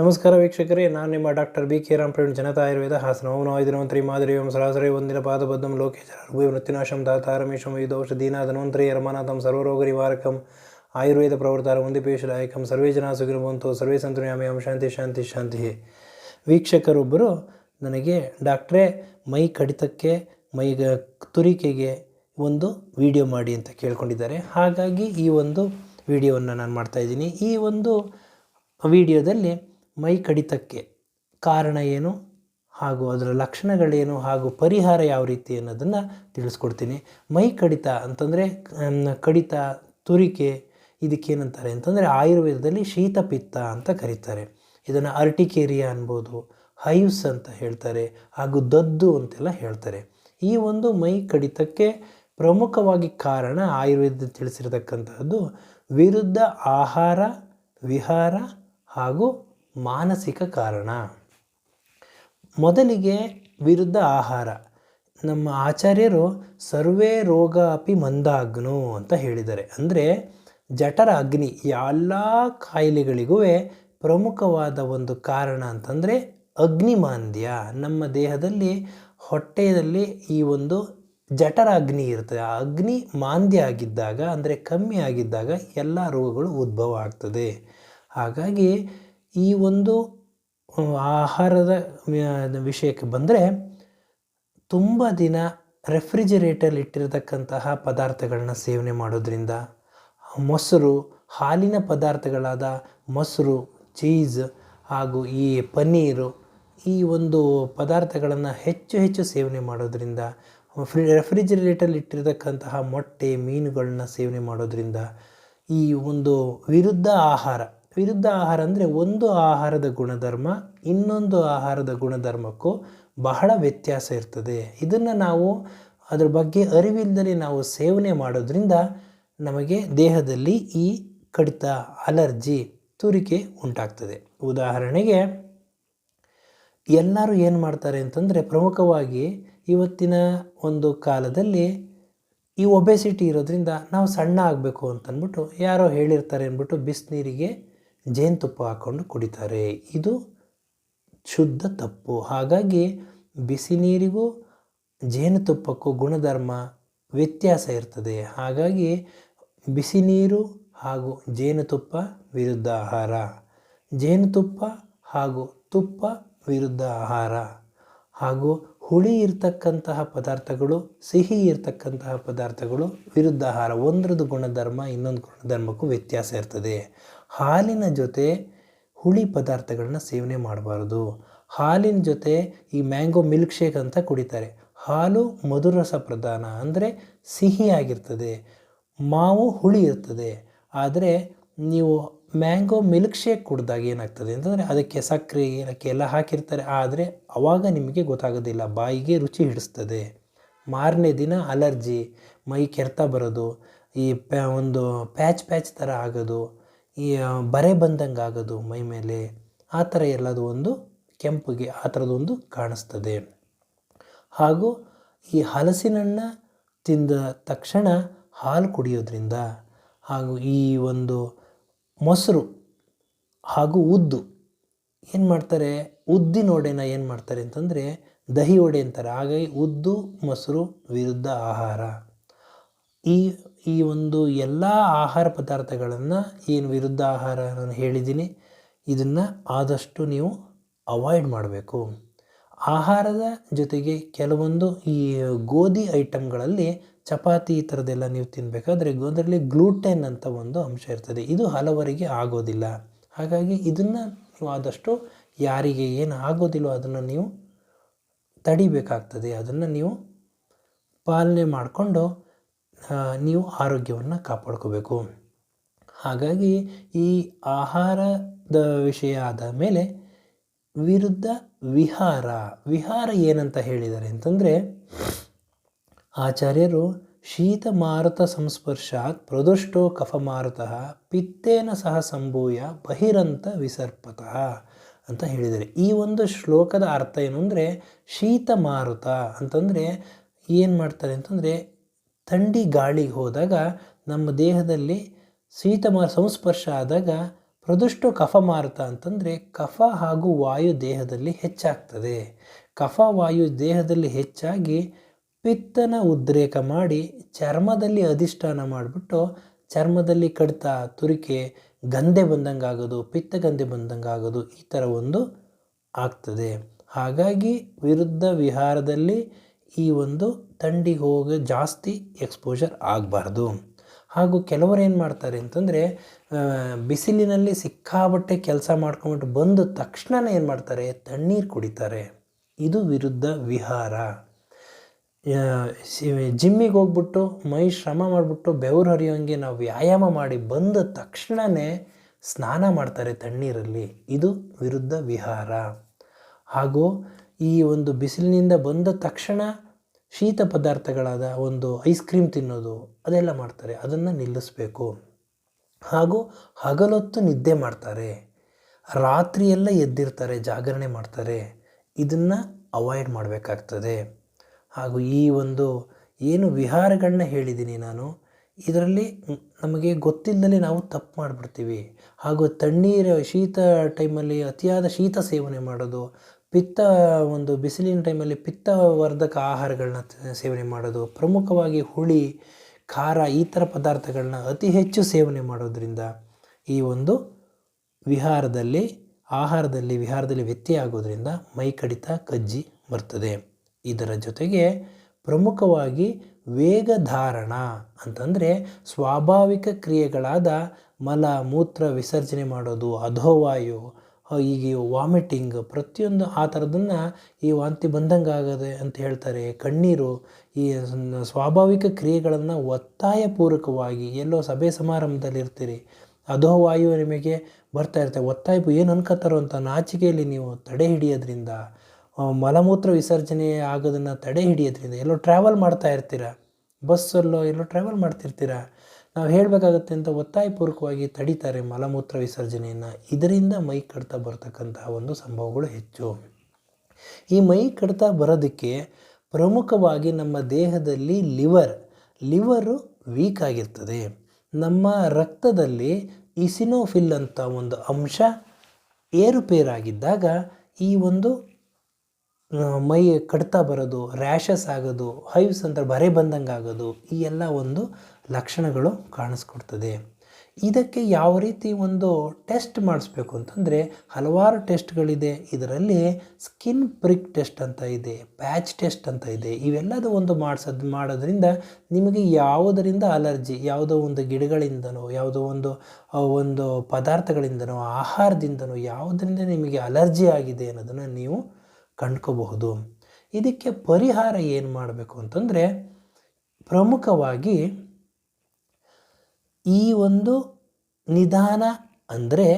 ನಮಸ್ಕಾರ ವೀಕ್ಷಕರೇ, ನಾನು ನಿಮ್ಮ doctor B K Ram Praveen Janata Ayurveda Hassan. ಓಂ ನಾಯಿದ್ರವಂತ್ರಿ ಮಾದರಿ ಓಂ ಸರಾಸರಿ, ಒಂದಿನ ಪಾದಬದ್ಧಂ ಲೋಕೇಶರ ಋಗ್ವೇ ವೃತ್ತಿನಾಶಂ ದಾತಾರಮೇಶಂ ವೇದೌಷಧೀನ ಧನ್ವಂತರಿ ಯರಮಾನಾಥಂ ಸರ್ವರೋಗ ನಿವಾರಕಂ ಆಯುರ್ವೇದ ಪ್ರವೃತ್ತಾರ ಒಂದಿಪೇಶದಾಯಕಂ ಸರ್ವೇ ಜನ ಸುಗಿರುವಂತು, ಸರ್ವೇ ಸಂತುರ್ಯಾಮಯಂ ಶಾಂತಿ ಶಾಂತಿ ಶಾಂತಿ. ವೀಕ್ಷಕರೊಬ್ಬರು ನನಗೆ, ಡಾಕ್ಟ್ರೇ, ಮೈ ಕಡಿತಕ್ಕೆ, ಮೈ ತುರಿಕೆಗೆ ಒಂದು ವಿಡಿಯೋ ಮಾಡಿ ಅಂತ ಕೇಳ್ಕೊಂಡಿದ್ದಾರೆ. ಹಾಗಾಗಿ ಈ ಒಂದು ವಿಡಿಯೋವನ್ನು ನಾನು ಮಾಡ್ತಾಯಿದ್ದೀನಿ ಈ ಒಂದು ವಿಡಿಯೋದಲ್ಲಿ ಮೈ ಕಡಿತಕ್ಕೆ ಕಾರಣ ಏನು? ಹಾಗೂ ಅದರ ಲಕ್ಷಣಗಳೇನು? ಹಾಗೂ ಪರಿಹಾರ ಯಾವ ರೀತಿ ಅನ್ನೋದನ್ನು ತಿಳಿಸ್ಕೊಡ್ತೀನಿ. ಮೈ ಕಡಿತ ಅಂತಂದರೆ ಕಡಿತ, ತುರಿಕೆ, ಇದಕ್ಕೇನಂತಾರೆ ಅಂತಂದರೆ ಆಯುರ್ವೇದದಲ್ಲಿ ಶೀತಪಿತ್ತ ಅಂತ ಕರೀತಾರೆ. ಇದನ್ನು ಅರ್ಟಿಕೇರಿಯಾ ಅನ್ಬೋದು, ಹೈವ್ಸ್ ಅಂತ ಹೇಳ್ತಾರೆ, ಹಾಗೂ ದದ್ದು ಅಂತೆಲ್ಲ ಹೇಳ್ತಾರೆ. ಈ ಒಂದು ಮೈ ಕಡಿತಕ್ಕೆ ಪ್ರಮುಖವಾಗಿ ಕಾರಣ ಆಯುರ್ವೇದ ತಿಳಿಸಿರತಕ್ಕಂತಹದ್ದು ವಿರುದ್ಧ ಆಹಾರ, ವಿಹಾರ ಹಾಗೂ ಮಾನಸಿಕ ಕಾರಣ. ಮೊದಲಿಗೆ ವಿರುದ್ಧ ಆಹಾರ. ನಮ್ಮ ಆಚಾರ್ಯರು ಸರ್ವೇ ರೋಗ ಅಪಿ ಮಂದಾಗ್ನು ಅಂತ ಹೇಳಿದ್ದಾರೆ ಅಂದರೆ ಜಠರ ಅಗ್ನಿ ಎಲ್ಲ ಕಾಯಿಲೆಗಳಿಗೂ ಪ್ರಮುಖವಾದ ಒಂದು ಕಾರಣ ಅಂತಂದರೆ ಅಗ್ನಿಮಾಂದ್ಯ. ನಮ್ಮ ದೇಹದಲ್ಲಿ, ಹೊಟ್ಟೆಯಲ್ಲಿ ಈ ಒಂದು ಜಠರ ಅಗ್ನಿ ಇರ್ತದೆ ಆ ಅಗ್ನಿ ಮಾಂದ್ಯ ಆಗಿದ್ದಾಗ, ಅಂದರೆ ಕಮ್ಮಿ ಆಗಿದ್ದಾಗ ಎಲ್ಲ ರೋಗಗಳು ಉದ್ಭವ ಆಗ್ತದೆ. ಹಾಗಾಗಿ ಈ ಒಂದು ಆಹಾರದ ವಿಷಯಕ್ಕೆ ಬಂದರೆ ತುಂಬ ದಿನ ರೆಫ್ರಿಜಿರೇಟರ್ ಇಟ್ಟಿರತಕ್ಕಂತಹ ಪದಾರ್ಥಗಳನ್ನ ಸೇವನೆ ಮಾಡೋದ್ರಿಂದ ಮೊಸರು, ಹಾಲಿನ ಪದಾರ್ಥಗಳಾದ ಮೊಸರು, ಚೀಸ್ ಹಾಗೂ ಈ ಪನ್ನೀರು ಈ ಒಂದು ಪದಾರ್ಥಗಳನ್ನು ಹೆಚ್ಚು ಹೆಚ್ಚು ಸೇವನೆ ಮಾಡೋದ್ರಿಂದ, ಫ್ರಿ ರೆಫ್ರಿಜಿರೇಟಲ್ಲಿ ಇಟ್ಟಿರತಕ್ಕಂತಹ ಮೊಟ್ಟೆ ಮೀನುಗಳನ್ನ ಸೇವನೆ ಮಾಡೋದ್ರಿಂದ ಈ ಒಂದು ವಿರುದ್ಧ ಆಹಾರ ವಿರುದ್ಧ ಆಹಾರ ಅಂದರೆ ಒಂದು ಆಹಾರದ ಗುಣಧರ್ಮ, ಇನ್ನೊಂದು ಆಹಾರದ ಗುಣಧರ್ಮಕ್ಕೂ ಬಹಳ ವ್ಯತ್ಯಾಸ ಇರ್ತದೆ. ಇದನ್ನು ನಾವು ಅದ್ರ ಬಗ್ಗೆ ಅರಿವಿಲ್ಲದೆ ನಾವು ಸೇವನೆ ಮಾಡೋದ್ರಿಂದ ನಮಗೆ ದೇಹದಲ್ಲಿ ಈ ಕಡಿತ, ಅಲರ್ಜಿ, ತುರಿಕೆ ಉಂಟಾಗ್ತದೆ. ಉದಾಹರಣೆಗೆ, ಎಲ್ಲರೂ ಏನು ಮಾಡ್ತಾರೆ ಅಂತಂದರೆ ಪ್ರಮುಖವಾಗಿ ಇವತ್ತಿನ ಒಂದು ಕಾಲದಲ್ಲಿ ಈ ಒಬೆಸಿಟಿ ಇರೋದ್ರಿಂದ ನಾವು ಸಣ್ಣ ಆಗಬೇಕು ಅಂತಂದ್ಬಿಟ್ಟು ಯಾರೋ ಹೇಳಿರ್ತಾರೆ ಅಂದ್ಬಿಟ್ಟು ಬಿಸಿನೀರಿಗೆ ಜೇನುತುಪ್ಪ ಹಾಕ್ಕೊಂಡು ಕುಡಿತಾರೆ. ಇದು ಶುದ್ಧ ತಪ್ಪು. ಹಾಗಾಗಿ ಬಿಸಿ ನೀರಿಗೂ ಜೇನುತುಪ್ಪಕ್ಕೂ ಗುಣಧರ್ಮ ವ್ಯತ್ಯಾಸ ಇರ್ತದೆ. ಹಾಗಾಗಿ ಬಿಸಿ ನೀರು ಹಾಗೂ ಜೇನುತುಪ್ಪ ವಿರುದ್ಧ ಆಹಾರ. ಜೇನುತುಪ್ಪ ಹಾಗೂ ತುಪ್ಪ ವಿರುದ್ಧ ಆಹಾರ. ಹಾಗೂ ಹುಳಿ ಇರ್ತಕ್ಕಂತಹ ಪದಾರ್ಥಗಳು, ಸಿಹಿ ಇರ್ತಕ್ಕಂತಹ ಪದಾರ್ಥಗಳು ವಿರುದ್ಧ ಆಹಾರ. ಒಂದರದ್ದು ಗುಣಧರ್ಮ, ಇನ್ನೊಂದು ಗುಣಧರ್ಮಕ್ಕೂ ವ್ಯತ್ಯಾಸ ಇರ್ತದೆ. ಹಾಲಿನ ಜೊತೆ ಹುಳಿ ಪದಾರ್ಥಗಳನ್ನ ಸೇವನೆ ಮಾಡಬಾರ್ದು. ಹಾಲಿನ ಜೊತೆ ಈ ಮ್ಯಾಂಗೋ ಮಿಲ್ಕ್ ಶೇಕ್ ಅಂತ ಕುಡಿತಾರೆ. ಹಾಲು ಮಧುರಸ ಪ್ರಧಾನ ಅಂದರೆ ಸಿಹಿಯಾಗಿರ್ತದೆ, ಮಾವು ಹುಳಿ ಇರ್ತದೆ. ಆದರೆ ನೀವು ಮ್ಯಾಂಗೋ ಮಿಲ್ಕ್ ಶೇಕ್ ಕುಡ್ದಾಗ ಏನಾಗ್ತದೆ ಅಂತಂದರೆ ಅದಕ್ಕೆ ಸಕ್ಕರೆ, ಏನಕ್ಕೆ ಎಲ್ಲ ಹಾಕಿರ್ತಾರೆ. ಆದರೆ ಆವಾಗ ನಿಮಗೆ ಗೊತ್ತಾಗೋದಿಲ್ಲ, ಬಾಯಿಗೆ ರುಚಿ ಹಿಡಿಸ್ತದೆ. ಮಾರನೇ ದಿನ ಅಲರ್ಜಿ ಮೈ ಕೆರೆತ ಬರೋದು, ಈ ಪ್ಯಾ ಒಂದು ಪ್ಯಾಚ್ ಪ್ಯಾಚ್ ಥರ ಆಗೋದು. ಈ ಬರೆ ಬಂದಂಗೆ ಆಗೋದು ಮೈ ಮೇಲೆ, ಆ ಥರ ಎಲ್ಲದು ಒಂದು ಕೆಂಪುಗೆ ಆ ಥರದೊಂದು ಕಾಣಿಸ್ತದೆ. ಹಾಗೂ ಈ ಹಲಸಿನಣ್ಣ ತಿಂದ ತಕ್ಷಣ ಹಾಲು ಕುಡಿಯೋದ್ರಿಂದ ಹಾಗೂ ಈ ಒಂದು ಮೊಸರು ಹಾಗೂ ಉದ್ದು ಏನು ಮಾಡ್ತಾರೆ, ಉದ್ದಿನ ಒಡೆನ ಏನು ಮಾಡ್ತಾರೆ ಅಂತಂದರೆ ದಹಿ ಒಡೆ ಅಂತಾರೆ ಹಾಗಾಗಿ ಉದ್ದು, ಮೊಸರು ವಿರುದ್ಧ ಆಹಾರ. ಈ ಈ ಒಂದು ಎಲ್ಲ ಆಹಾರ ಪದಾರ್ಥಗಳನ್ನು ಏನು ವಿರುದ್ಧ ಆಹಾರ ನಾನು ಹೇಳಿದ್ದೀನಿ, ಇದನ್ನು ಆದಷ್ಟು ನೀವು ಅವಾಯ್ಡ್ ಮಾಡಬೇಕು. ಆಹಾರದ ಜೊತೆಗೆ ಕೆಲವೊಂದು ಈ ಗೋಧಿ ಐಟಮ್ಗಳಲ್ಲಿ ಚಪಾತಿ ಈ ಥರದ್ದೆಲ್ಲ ನೀವು ತಿನ್ನಬೇಕಾದ್ರೆ ಅದರಲ್ಲಿ ಗ್ಲೂಟೆನ್ ಅಂತ ಒಂದು ಅಂಶ ಇರ್ತದೆ, ಇದು ಹಲವರಿಗೆ ಆಗೋದಿಲ್ಲ. ಹಾಗಾಗಿ ಇದನ್ನು ನೀವು ಆದಷ್ಟು ಯಾರಿಗೆ ಏನು ಆಗೋದಿಲ್ಲೋ ಅದನ್ನು ನೀವು ತಡಿಬೇಕಾಗ್ತದೆ, ಅದನ್ನು ನೀವು ಪಾಲನೆ ಮಾಡಿಕೊಂಡು ನೀವು ಆರೋಗ್ಯವನ್ನು ಕಾಪಾಡ್ಕೋಬೇಕು. ಹಾಗಾಗಿ ಈ ಆಹಾರದ ವಿಷಯ ಆದ ಮೇಲೆ ವಿರುದ್ಧ ವಿಹಾರ ವಿಹಾರ ಏನಂತ ಹೇಳಿದ್ದಾರೆ ಅಂತಂದರೆ, ಆಚಾರ್ಯರು ಶೀತ ಮಾರುತ ಸಂಸ್ಪರ್ಶಾತ್ ಪ್ರದುಷ್ಟೋ ಕಫ ಮಾರುತಃ ಪಿತ್ತೇನ ಸಹ ಸಂಭೂಯ ಬಹಿರಂತ ವಿಸರ್ಪತಃ ಅಂತ ಹೇಳಿದ್ದಾರೆ ಈ ಒಂದು ಶ್ಲೋಕದ ಅರ್ಥ ಏನು ಅಂದರೆ, ಶೀತ ಮಾರುತ ಅಂತಂದರೆ ಏನು ಮಾಡ್ತಾರೆ ಅಂತಂದರೆ ಥಂಡಿ ಗಾಳಿಗೆ ಹೋದಾಗ ನಮ್ಮ ದೇಹದಲ್ಲಿ ಶೀತ ಸಂಸ್ಪರ್ಶ ಆದಾಗ ಪ್ರದುಷ್ಟು ಕಫ ಮಾರುತ ಅಂತಂದರೆ ಕಫ ಹಾಗೂ ವಾಯು ದೇಹದಲ್ಲಿ ಹೆಚ್ಚಾಗ್ತದೆ. ಕಫ ವಾಯು ದೇಹದಲ್ಲಿ ಹೆಚ್ಚಾಗಿ ಪಿತ್ತನ ಉದ್ರೇಕ ಮಾಡಿ ಚರ್ಮದಲ್ಲಿ ಅಧಿಷ್ಠಾನ ಮಾಡಿಬಿಟ್ಟು ಚರ್ಮದಲ್ಲಿ ಕಡಿತ ತುರಿಕೆ, ಗಂಧೆ ಬಂದಂಗೆ ಆಗೋದು ಪಿತ್ತ ಗಂಧೆ ಬಂದಂಗೆ ಆಗೋದು ಈ ಥರ ಒಂದು ಆಗ್ತದೆ. ಹಾಗಾಗಿ ವಿರುದ್ಧ ವಿಹಾರದಲ್ಲಿ ಈ ಒಂದು ಥಂಡಿಗೆ ಹೋಗಿ ಜಾಸ್ತಿ ಎಕ್ಸ್ಪೋಜರ್ ಆಗಬಾರ್ದು. ಹಾಗೂ ಕೆಲವರು ಏನು ಮಾಡ್ತಾರೆ ಅಂತಂದರೆ ಬಿಸಿಲಿನಲ್ಲಿ ಸಿಕ್ಕಾಬಟ್ಟೆ ಕೆಲಸ ಮಾಡ್ಕೊಂಬಿಟ್ಟು ಬಂದ ತಕ್ಷಣನೇ ಏನು ಮಾಡ್ತಾರೆ? ತಣ್ಣೀರು ಕುಡಿತಾರೆ. ಇದು ವಿರುದ್ಧ ವಿಹಾರ. ಜಿಮ್ಮಿಗೆ ಹೋಗ್ಬಿಟ್ಟು ಮೈ ಶ್ರಮ ಮಾಡಿಬಿಟ್ಟು ಬೆವರು ಹರಿಯೋಂಗೆ ನಾವು ವ್ಯಾಯಾಮ ಮಾಡಿ ಬಂದ ತಕ್ಷಣನೇ ಸ್ನಾನ ಮಾಡ್ತಾರೆ ತಣ್ಣೀರಲ್ಲಿ. ಇದು ವಿರುದ್ಧ ವಿಹಾರ. ಹಾಗೂ ಈ ಒಂದು ಬಿಸಿಲಿನಿಂದ ಬಂದ ತಕ್ಷಣ ಶೀತ ಪದಾರ್ಥಗಳಾದ ಒಂದು ಐಸ್ ಕ್ರೀಮ್ ತಿನ್ನೋದು, ಅದೆಲ್ಲ ಮಾಡ್ತಾರೆ. ಅದನ್ನು ನಿಲ್ಲಿಸಬೇಕು. ಹಾಗೂ ಹಗಲೊತ್ತು ನಿದ್ದೆ ಮಾಡ್ತಾರೆ. ರಾತ್ರಿಯೆಲ್ಲ ಎದ್ದಿರ್ತಾರೆ, ಜಾಗರಣೆ ಮಾಡ್ತಾರೆ. ಇದನ್ನು ಅವಾಯ್ಡ್ ಮಾಡಬೇಕಾಗ್ತದೆ. ಹಾಗೂ ಈ ಒಂದು ಏನು ವಿಹಾರಗಳನ್ನ ಹೇಳಿದ್ದೀನಿ ನಾನು, ಇದರಲ್ಲಿ ನಮಗೆ ಗೊತ್ತಿಲ್ಲದಲ್ಲಿ ನಾವು ತಪ್ಪು ಮಾಡಿಬಿಡ್ತೀವಿ. ಹಾಗೂ ತಣ್ಣೀರು ಶೀತ ಟೈಮಲ್ಲಿ ಅತಿಯಾದ ಶೀತ ಸೇವನೆ ಮಾಡೋದು ಪಿತ್ತ ಒಂದು ಬಿಸಿಲಿನ ಟೈಮಲ್ಲಿ ಪಿತ್ತವರ್ಧಕ ಆಹಾರಗಳನ್ನ ಸೇವನೆ ಮಾಡೋದು, ಪ್ರಮುಖವಾಗಿ ಹುಳಿ, ಖಾರ ಈ ಥರ ಪದಾರ್ಥಗಳನ್ನ ಅತಿ ಹೆಚ್ಚು ಸೇವನೆ ಮಾಡೋದ್ರಿಂದ ಈ ಒಂದು ವಿಹಾರದಲ್ಲಿ, ಆಹಾರದಲ್ಲಿ, ವಿಹಾರದಲ್ಲಿ ವ್ಯತ್ಯಯ ಆಗೋದ್ರಿಂದ ಮೈ ಕಡಿತ, ಕಜ್ಜಿ ಬರ್ತದೆ. ಇದರ ಜೊತೆಗೆ ಪ್ರಮುಖವಾಗಿ ವೇಗ ಧಾರಣ ಅಂತಂದರೆ ಸ್ವಾಭಾವಿಕ ಕ್ರಿಯೆಗಳಾದ ಮಲ, ಮೂತ್ರ ವಿಸರ್ಜನೆ ಮಾಡೋದು, ಅಧೋವಾಯು ಹೀಗೆ ವಾಮಿಟಿಂಗ್ ಪ್ರತಿಯೊಂದು ಆ ಥರದನ್ನು ಈ ವಾಂತಿ ಬಂದಂಗೆ ಆಗದೆ ಅಂತ ಹೇಳ್ತಾರೆ. ಕಣ್ಣೀರು ಈ ಸ್ವಾಭಾವಿಕ ಕ್ರಿಯೆಗಳನ್ನು ಒತ್ತಾಯಪೂರ್ವಕವಾಗಿ ಎಲ್ಲೋ ಸಭೆ ಸಮಾರಂಭದಲ್ಲಿ ಇರ್ತೀರಿ ಅಧೋವಾಯು ನಿಮಗೆ ಬರ್ತಾ ಇರ್ತವೆ ಒತ್ತಾಯ ಏನು ಅನ್ಕೋತಾರೋ ಅಂತ ನಾಚಿಕೆಯಲ್ಲಿ ನೀವು ತಡೆ ಹಿಡಿಯೋದ್ರಿಂದ ಮಲಮೂತ್ರ ವಿಸರ್ಜನೆ ಆಗೋದನ್ನು ತಡೆ ಹಿಡಿಯೋದ್ರಿಂದ ಎಲ್ಲೋ ಟ್ರಾವೆಲ್ ಮಾಡ್ತಾ ಇರ್ತೀರ? ಬಸ್ಸಲ್ಲೋ ಎಲ್ಲೋ ಟ್ರಾವೆಲ್ ಮಾಡ್ತಿರ್ತೀರ? ನಾವು ಹೇಳಬೇಕಾಗತ್ತೆ ಅಂತ ಒತ್ತಾಯಪೂರ್ವಕವಾಗಿ ತಡೀತಾರೆ ಮಲಮೂತ್ರ ವಿಸರ್ಜನೆಯನ್ನು. ಇದರಿಂದ ಮೈ ಕಡಿತ ಬರ್ತಕ್ಕಂತಹ ಒಂದು ಸಂಭವಗಳು ಹೆಚ್ಚು. ಈ ಮೈ ಕಡಿತ ಬರೋದಕ್ಕೆ ಪ್ರಮುಖವಾಗಿ ನಮ್ಮ ದೇಹದಲ್ಲಿ ಲಿವರ್, ಲಿವರು ವೀಕ್ ಆಗಿರ್ತದೆ. ನಮ್ಮ ರಕ್ತದಲ್ಲಿ ಇಸಿನೋಫಿಲ್ ಅಂತ ಒಂದು ಅಂಶ ಏರುಪೇರಾಗಿದ್ದಾಗ ಈ ಒಂದು ಮೈ ಕಡ್ತಾ ಬರೋದು, ರ್ಯಾಷಸ್ ಆಗೋದು, ಹೈವ್ಸ್ ಅಂತ ಬರೆ ಬಂದಂಗೆ ಆಗೋದು ಈ ಎಲ್ಲ ಒಂದು ಲಕ್ಷಣಗಳು ಕಾಣಿಸ್ಕೊಡ್ತದೆ. ಇದಕ್ಕೆ ಯಾವ ರೀತಿ ಒಂದು ಟೆಸ್ಟ್ ಮಾಡಿಸ್ಬೇಕು ಅಂತಂದರೆ ಹಲವಾರು ಟೆಸ್ಟ್ಗಳಿದೆ. ಇದರಲ್ಲಿ ಸ್ಕಿನ್ ಪ್ರಿಕ್ ಟೆಸ್ಟ್ ಅಂತ ಇದೆ, ಪ್ಯಾಚ್ ಟೆಸ್ಟ್ ಅಂತ ಇದೆ. ಇವೆಲ್ಲದೂ ಒಂದು ಮಾಡಿಸೋದು, ಮಾಡೋದ್ರಿಂದ ನಿಮಗೆ ಯಾವುದರಿಂದ ಅಲರ್ಜಿ, ಯಾವುದೋ ಒಂದು ಗಿಡಗಳಿಂದನೋ, ಯಾವುದೋ ಒಂದು ಒಂದು ಪದಾರ್ಥಗಳಿಂದನೋ, ಆಹಾರದಿಂದನೋ ಯಾವುದರಿಂದ ನಿಮಗೆ ಅಲರ್ಜಿ ಆಗಿದೆ ಅನ್ನೋದನ್ನು ನೀವು ಕಂಡ್ಕೋಬಹುದು. ಇದಕ್ಕೆ ಪರಿಹಾರ ಏನು ಮಾಡಬೇಕು ಅಂತಂದರೆ ಪ್ರಮುಖವಾಗಿ ಈ ಒಂದು ನಿಧಾನ ಅಂದರೆ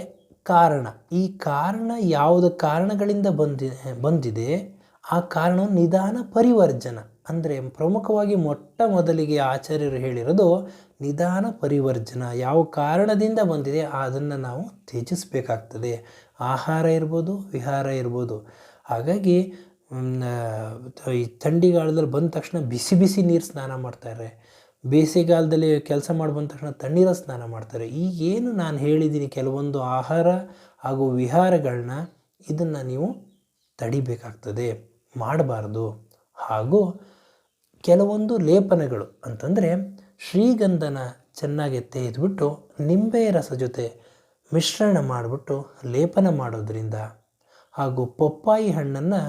ಕಾರಣ. ಈ ಕಾರಣ ಯಾವುದು ಕಾರಣಗಳಿಂದ ಬಂದಿದೆ ಬಂದಿದೆ, ಆ ಕಾರಣ ನಿಧಾನ ಪರಿವರ್ಜನ. ಅಂದರೆ ಪ್ರಮುಖವಾಗಿ ಮೊಟ್ಟ ಮೊದಲಿಗೆ ಆಚಾರ್ಯರು ಹೇಳಿರೋದು ನಿಧಾನ ಪರಿವರ್ಜನ. ಯಾವ ಕಾರಣದಿಂದ ಬಂದಿದೆ ಅದನ್ನು ನಾವು ತ್ಯಜಿಸಬೇಕಾಗ್ತದೆ. ಆಹಾರ ಇರ್ಬೋದು, ವಿಹಾರ ಇರ್ಬೋದು. ಹಾಗಾಗಿ ಈ ಥಂಡಿಗಾಲದಲ್ಲಿ ಬಂದ ತಕ್ಷಣ ಬಿಸಿ ಬಿಸಿ ನೀರು ಸ್ನಾನ ಮಾಡ್ತಾರೆ. ಬೇಸಿಗೆಗಾಲದಲ್ಲಿ ಕೆಲಸ ಮಾಡಿ ಬಂದ ತಕ್ಷಣ ತಣ್ಣೀರ ಸ್ನಾನ ಮಾಡ್ತಾರೆ. ಈಗೇನು ನಾನು ಹೇಳಿದ್ದೀನಿ ಕೆಲವೊಂದು ಆಹಾರ ಹಾಗೂ ವಿಹಾರಗಳನ್ನ ಇದನ್ನು ನೀವು ತಡಿಬೇಕಾಗ್ತದೆ, ಮಾಡಬಾರ್ದು. ಹಾಗೂ ಕೆಲವೊಂದು ಲೇಪನಗಳು ಅಂತಂದರೆ ಶ್ರೀಗಂಧನ ಚೆನ್ನಾಗಿ ತೆಗೆದುಬಿಟ್ಟು ನಿಂಬೆ ರಸ ಜೊತೆ ಮಿಶ್ರಣ ಮಾಡಿಬಿಟ್ಟು ಲೇಪನ ಮಾಡೋದ್ರಿಂದ ಹಾಗೂ ಪಪ್ಪಾಯಿ ಹಣ್ಣನ್ನು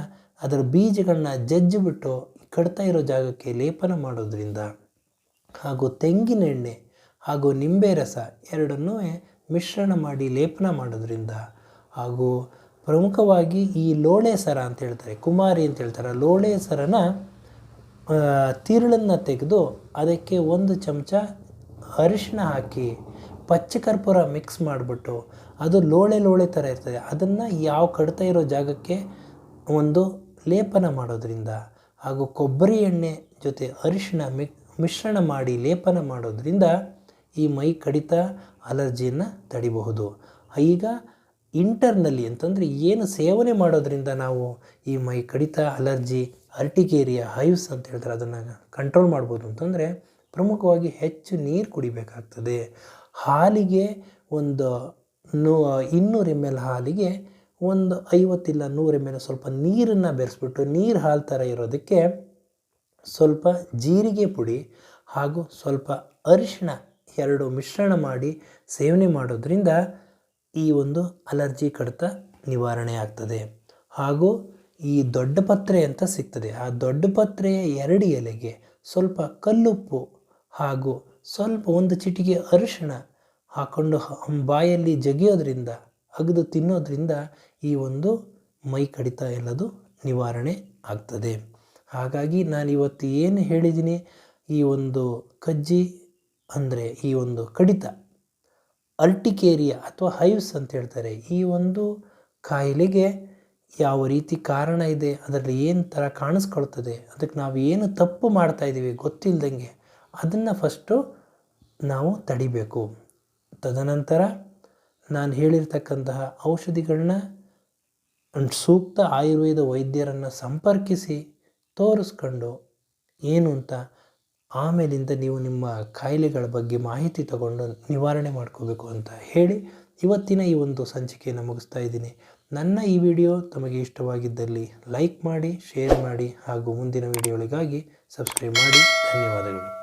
ಅದರ ಬೀಜಗಳನ್ನ ಜಜ್ಜಿಬಿಟ್ಟು ಕಡ್ತಾ ಇರೋ ಜಾಗಕ್ಕೆ ಲೇಪನ ಮಾಡೋದ್ರಿಂದ ಹಾಗೂ ತೆಂಗಿನೆಣ್ಣೆ ಹಾಗೂ ನಿಂಬೆ ರಸ ಎರಡನ್ನೂ ಮಿಶ್ರಣ ಮಾಡಿ ಲೇಪನ ಮಾಡೋದ್ರಿಂದ ಹಾಗೂ ಪ್ರಮುಖವಾಗಿ ಈ ಲೋಳೆ ಸರ ಅಂತ ಹೇಳ್ತಾರೆ, ಕುಮಾರಿ ಅಂತ ಹೇಳ್ತಾರೆ. ಲೋಳೆ ಸರನ ತಿರುಳನ್ನು ತೆಗೆದು ಅದಕ್ಕೆ ಒಂದು ಚಮಚ ಅರಿಶಿನ ಹಾಕಿ ಪಚ್ಚಕರ್ಪೂರ ಮಿಕ್ಸ್ ಮಾಡಿಬಿಟ್ಟು ಅದು ಲೋಳೆ ಲೋಳೆ ಥರ ಇರ್ತದೆ. ಅದನ್ನು ಯಾವ ಕಡ್ತಾ ಇರೋ ಜಾಗಕ್ಕೆ ಒಂದು ಲೇಪನ ಮಾಡೋದ್ರಿಂದ ಹಾಗೂ ಕೊಬ್ಬರಿ ಎಣ್ಣೆ ಜೊತೆ ಅರಿಶಿನ ಮಿಕ್ ಮಿಶ್ರಣ ಮಾಡಿ ಲೇಪನ ಮಾಡೋದ್ರಿಂದ ಈ ಮೈ ಕಡಿತ ಅಲರ್ಜಿಯನ್ನು ತಡಿಬಹುದು. ಈಗ ಇಂಟರ್ನಲ್ಲಿ ಅಂತಂದರೆ ಏನು ಸೇವನೆ ಮಾಡೋದ್ರಿಂದ ನಾವು ಈ ಮೈ ಕಡಿತ, ಅಲರ್ಜಿ ಅರ್ಟಿಕೇರಿಯಾ ಹೈವ್ಸ್ ಅಂತ ಹೇಳ್ತಾರೆ, ಅದನ್ನು ಕಂಟ್ರೋಲ್ ಮಾಡ್ಬೋದು ಅಂತಂದರೆ ಪ್ರಮುಖವಾಗಿ ಹೆಚ್ಚು ನೀರು ಕುಡಿಬೇಕಾಗ್ತದೆ. ಹಾಲಿಗೆ ಒಂದು ನೂ, ಇನ್ನೂರು ಎಂ ಎಲ್ ಹಾಲಿಗೆ ಒಂದು ಐವತ್ತಿಲ್ಲ ನೂರು ಎಂ ಎಲ್ ಸ್ವಲ್ಪ ನೀರನ್ನು ಬೆರೆಸ್ಬಿಟ್ಟು ನೀರು ಹಾಲು ಥರ ಇರೋದಕ್ಕೆ ಸ್ವಲ್ಪ ಜೀರಿಗೆ ಪುಡಿ ಹಾಗೂ ಸ್ವಲ್ಪ ಅರಿಶಿಣ ಎರಡು ಮಿಶ್ರಣ ಮಾಡಿ ಸೇವನೆ ಮಾಡೋದ್ರಿಂದ ಈ ಒಂದು ಅಲರ್ಜಿ ಕಡಿತ ನಿವಾರಣೆ ಆಗ್ತದೆ. ಹಾಗೂ ಈ ದೊಡ್ಡ ಪತ್ರೆ ಅಂತ ಸಿಗ್ತದೆ. ಆ ದೊಡ್ಡ ಪತ್ರೆಯ ಎರಡು ಎಲೆಗೆ ಸ್ವಲ್ಪ ಕಲ್ಲುಪ್ಪು ಹಾಗೂ ಸ್ವಲ್ಪ ಒಂದು ಚಿಟಿಕೆ ಅರಿಶಿಣ ಹಾಕ್ಕೊಂಡು ಬಾಯಲ್ಲಿ ಜಗಿಯೋದ್ರಿಂದ, ಅಗದು ತಿನ್ನೋದ್ರಿಂದ ಈ ಒಂದು ಮೈ ಕಡಿತ ಎಲ್ಲದು ನಿವಾರಣೆ ಆಗ್ತದೆ. ಹಾಗಾಗಿ ನಾನು ಇವತ್ತು ಏನು ಹೇಳಿದ್ದೀನಿ, ಈ ಒಂದು ಕಜ್ಜಿ ಅಂದರೆ ಈ ಒಂದು ಕಡಿತ ಅರ್ಟಿಕೇರಿಯಾ ಅಥವಾ ಹೈವ್ಸ್ ಅಂತ ಹೇಳ್ತಾರೆ, ಈ ಒಂದು ಕಾಯಿಲೆಗೆ ಯಾವ ರೀತಿ ಕಾರಣ ಇದೆ, ಅದರಲ್ಲಿ ಏನು ಥರ ಕಾಣಿಸ್ಕೊಳ್ತದೆ, ಅದಕ್ಕೆ ನಾವು ಏನು ತಪ್ಪು ಮಾಡ್ತಾಯಿದ್ದೀವಿ ಗೊತ್ತಿಲ್ಲದಂಗೆ ಅದನ್ನು ಫಸ್ಟು ನಾವು ತಡಿಬೇಕು. ತದನಂತರ ನಾನು ಹೇಳಿರ್ತಕ್ಕಂತಹ ಔಷಧಿಗಳನ್ನ, ಸೂಕ್ತ ಆಯುರ್ವೇದ ವೈದ್ಯರನ್ನು ಸಂಪರ್ಕಿಸಿ ತೋರಿಸ್ಕೊಂಡು ಏನು ಅಂತ ಆಮೇಲಿಂದ ನೀವು ನಿಮ್ಮ ಕಾಯಿಲೆಗಳ ಬಗ್ಗೆ ಮಾಹಿತಿ ತಗೊಂಡು ನಿವಾರಣೆ ಮಾಡ್ಕೋಬೇಕು ಅಂತ ಹೇಳಿ ಇವತ್ತಿನ ಈ ಒಂದು ಸಂಚಿಕೆಯನ್ನು ಮುಗಿಸ್ತಾ ಇದ್ದೀನಿ. ನನ್ನ ಈ ವಿಡಿಯೋ ತಮಗೆ ಇಷ್ಟವಾಗಿದ್ದಲ್ಲಿ ಲೈಕ್ ಮಾಡಿ, ಶೇರ್ ಮಾಡಿ ಹಾಗೂ ಮುಂದಿನ ವಿಡಿಯೋಗಳಿಗಾಗಿ ಸಬ್ಸ್ಕ್ರೈಬ್ ಮಾಡಿ. ಧನ್ಯವಾದಗಳು.